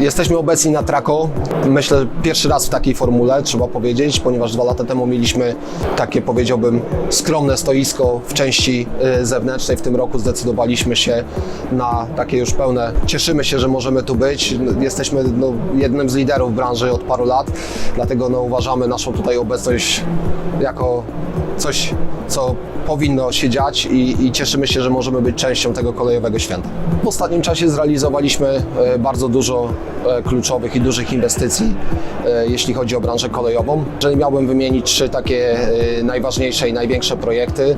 Jesteśmy obecni na Trako. Myślę, pierwszy raz w takiej formule, trzeba powiedzieć, ponieważ dwa lata temu mieliśmy takie, powiedziałbym, skromne stoisko w części y, zewnętrznej. W tym roku zdecydowaliśmy się na takie już pełne. Cieszymy się, że możemy tu być. Jesteśmy no, jednym z liderów branży od paru lat, dlatego no, uważamy naszą tutaj obecność jako coś, co powinno się dziać i, i cieszymy się, że możemy być częścią tego kolejowego święta. W ostatnim czasie zrealizowaliśmy e, bardzo dużo e, kluczowych i dużych inwestycji, e, jeśli chodzi o branżę kolejową. Jeżeli miałbym wymienić trzy takie najważniejsze i największe projekty,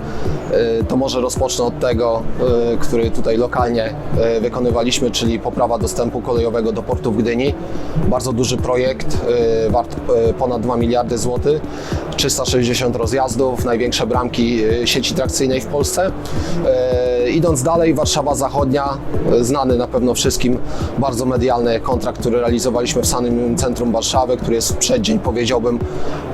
to może rozpocznę od tego, który tutaj lokalnie wykonywaliśmy, czyli poprawa dostępu kolejowego do portu w Gdyni. Bardzo duży projekt, wart ponad 2 miliardy złotych, 360 rozjazdów, największe bramki e, sieci trakcyjnej w Polsce. E, Idąc dalej, Warszawa Zachodnia, e, znany na pewno wszystkim, bardzo medialny kontrakt, który realizowaliśmy w samym centrum Warszawy, który jest w przeddzień, powiedziałbym,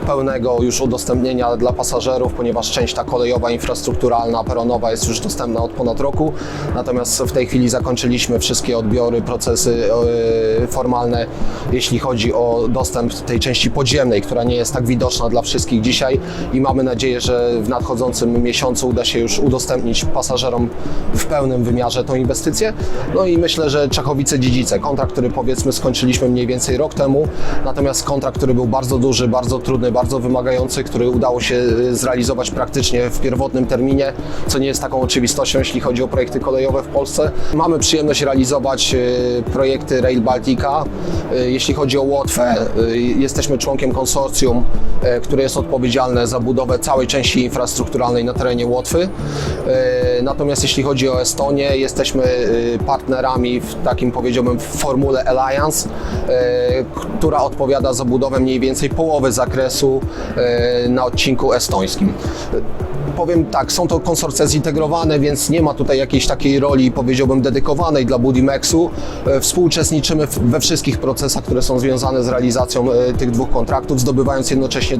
pełnego już udostępnienia dla pasażerów, ponieważ część ta kolejowa, infrastrukturalna, peronowa jest już dostępna od ponad roku. Natomiast w tej chwili zakończyliśmy wszystkie odbiory, procesy formalne, jeśli chodzi o dostęp tej części podziemnej, która nie jest tak widoczna dla wszystkich dzisiaj i mamy nadzieję, że w nadchodzącym miesiącu uda się już udostępnić pasażerom w pełnym wymiarze tą inwestycję. No i myślę, że Czechowice-Dziedzice, kontrakt, który powiedzmy skończyliśmy mniej więcej rok temu, natomiast kontrakt, który był bardzo duży, bardzo trudny, bardzo wymagający, który udało się y, zrealizować praktycznie w pierwotnym terminie, co nie jest taką oczywistością, jeśli chodzi o projekty kolejowe w Polsce. Mamy przyjemność realizować y, projekty Rail Baltica. Y, Jeśli chodzi o Łotwę, jesteśmy członkiem konsorcjum, które jest odpowiedzialne za budowę całej części infrastrukturalnej na terenie Łotwy. Y, Natomiast jeśli chodzi o Estonię, jesteśmy y, partnerami w takim powiedziałbym w formule Alliance, y, która odpowiada za budowę mniej więcej połowy zakresu na odcinku estońskim. Powiem tak, są to konsorcja zintegrowane, więc nie ma tutaj jakiejś takiej roli, powiedziałbym, dedykowanej dla Budimexu. E, Współuczestniczymy we wszystkich procesach, które są związane z realizacją e, tych dwóch kontraktów, zdobywając jednocześnie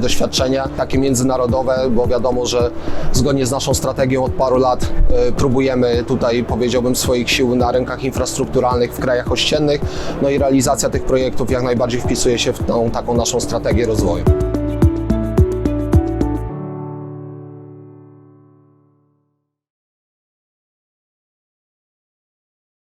doświadczenia takie międzynarodowe, bo wiadomo, że zgodnie z naszą strategią od paru lat e, próbujemy tutaj, powiedziałbym, swoich sił na rynkach infrastrukturalnych w krajach ościennych. No i realizacja tych projektów jak najbardziej wpisuje się w tą taką naszą strategię rozwoju.